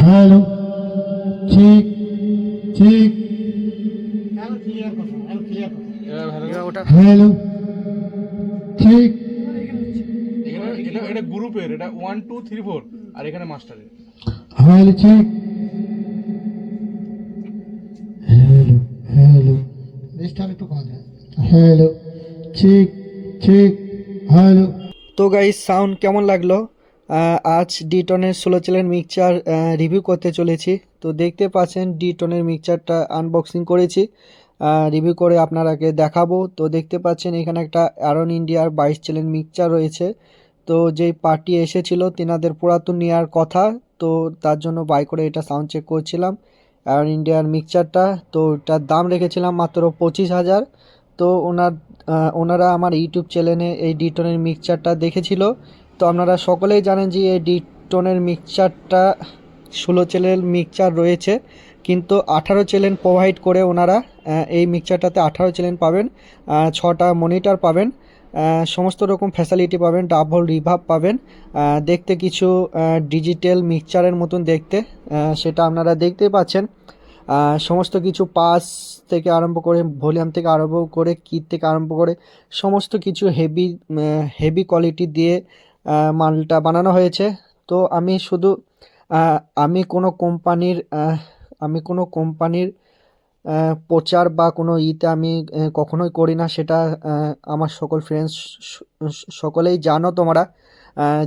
Hello ঠিক ঠিক hello ঠিক এখানে এটা এটা গ্রুপের এটা ওয়ান টু থ্রি ফোর আর এখানে মাস্টারের হ্যালো ঠিক হ্যালো হ্যালো লিস্টটা একটু যায় হ্যালো ঠিক ঠিক হ্যালো তো গাইস সাউন্ড কেমন লাগল? আজ ডিটনের ষোলো চ্যানেল মিক্সচার রিভিউ করতে চলেছি। তো দেখতে পাচ্ছেন ডিটনের মিক্সচারটা আনবক্সিং করেছি। রিভিউ করে আপনারাকে দেখাবো। তো দেখতে পাচ্ছেন এখানে একটা অ্যারন ইন্ডিয়ার বাইশ চ্যানেল মিক্সচার রয়েছে। তো যেই পার্টি এসেছিল, তেনাদের পুরাতন নেওয়ার কথা, তো তার জন্য বাই করে এটা সাউন্ড চেক করছিলাম। অ্যারন ইন্ডিয়ার মিক্সচারটা তো এটার দাম রেখেছিলাম মাত্র পঁচিশ হাজার। তো ওনার ওনারা আমার ইউটিউব চ্যানেলে এই ডিটনের মিক্সচারটা দেখেছিল। তো আপনারা সকলেই জানেন যে এই ডিটনের মিক্সচারটা ষোলো চ্যানেল মিক্সচার রয়েছে, কিন্তু আঠারো চ্যানেল প্রোভাইড করে ওনারা এই মিক্সচারটাতে আঠারো চ্যানেল পাবেন ছটা মনিটর পাবেন সমস্ত রকম ফ্যাসিলিটি পাবেন ডাবল রিভাব পাবেন দেখতে কিছু ডিজিটাল মিক্সচারের মতন দেখতে সেটা আপনারা দেখতেই পাচ্ছেন সমস্ত কিছু পাস থেকে আরম্ভ করে, ভলিউম থেকে আরম্ভ করে কিট থেকে আরম্ভ করে, সমস্ত কিছু হেভি হেভি কোয়ালিটি দিয়ে মালটা বানানো হয়েছে। তো আমি শুধু আমি কোনো কোম্পানির আমি কোনো কোম্পানির প্রচার বা কোনো ইতে আমি কখনোই করি না। সেটা আমার সকল ফ্রেন্ডস সকলেই জানো তোমরা।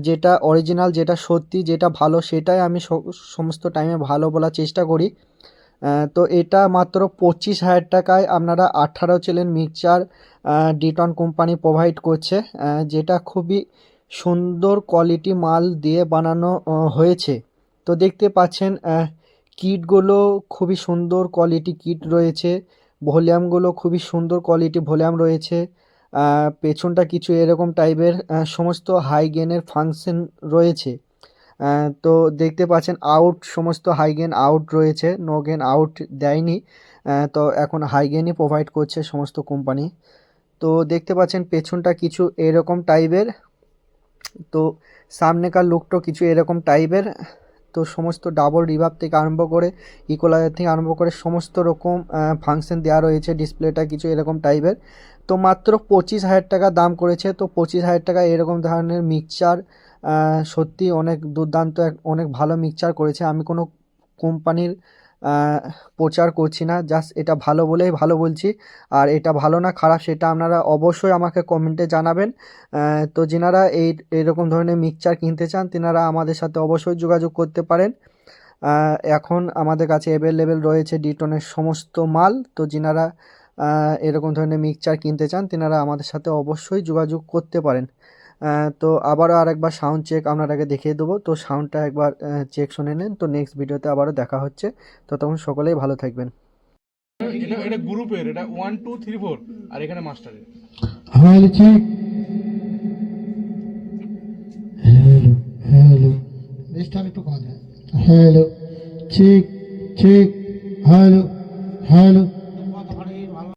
যেটা অরিজিনাল যেটা সত্যি, যেটা ভালো, সেটাই আমি সমস্ত টাইমে ভালো বলার চেষ্টা করি। তো এটা মাত্র পঁচিশ হাজার টাকায় আপনারা আঠারো চ্যানেল মিক্সচার ডিটন কোম্পানি প্রোভাইড করছে। যেটা খুবই সুন্দর কোয়ালিটি মাল দিয়ে বানানো হয়েছে। তো দেখতে পাচ্ছেন কিটগুলো খুবই সুন্দর কোয়ালিটি কিট রয়েছে। ভলিউমগুলো খুবই সুন্দর কোয়ালিটি ভলিউম রয়েছে। পেছনটা কিছু এরকম টাইপের সমস্ত হাই গেনের ফাংশন রয়েছে। তো দেখতে পাচ্ছেন আউট সমস্ত হাই গেন আউট রয়েছে। নো গেন আউট দেয়নি। তো এখন হাই গেনই প্রোভাইড করছে সমস্ত কোম্পানি তো দেখতে পাচ্ছেন, পেছনটা কিছু এরকম টাইপের তো সামনেকার লুকটাও কিছু এরকম টাইপের তো সমস্ত ডাবল রিভাব থেকে আরম্ভ করে ইকোলাইজার থেকে আরম্ভ করে সমস্ত রকম ফাংশন দেওয়া রয়েছে ডিসপ্লেটা কিছু এরকম টাইপের তো মাত্র পঁচিশ হাজার টাকা দাম করেছে, তো পঁচিশ হাজার টাকা এরকম ধরনের মিক্সচার সত্যি অনেক দুর্দান্ত, এক, অনেক ভালো মিক্সচার করেছে। আমি কোনো কোম্পানির প্রচার করছি না। জাস্ট এটা ভালো বলেই ভালো বলছি। আর এটা ভালো না খারাপ সেটা আপনারা অবশ্যই আমাকে কমেন্টে জানাবেন। তো যেনারা এই, এরকম ধরনের মিক্সচার কিনতে চান, তেনারা আমাদের সাথে অবশ্যই যোগাযোগ করতে পারেন। এখন আমাদের কাছে অ্যাভেলেবেল রয়েছে ডিটনের সমস্ত মাল। তো যেনারা এরকম ধরনের মিক্সচার কিনতে চান, তেনারা আমাদের সাথে অবশ্যই যোগাযোগ করতে পারেন। তো আবারও আরেকবার সাউন্ড চেক আপনারাকে দেখিয়ে দেবো। তো সাউন্ডটা একবার চেক শুনে নেন। তো নেক্সট ভিডিওতে আবারও দেখা হচ্ছে। তো তখন সকলেই ভালো থাকবেন। এটা এটা গ্রুপের এটা ওয়ান টু থ্রি ফোর আর এখানে মাস্টারের হ্যালো হ্যালো হ্যালো লিস্টটা একটু কমা হ্যালো ঠিক ঠিক হ্যালো হ্যালো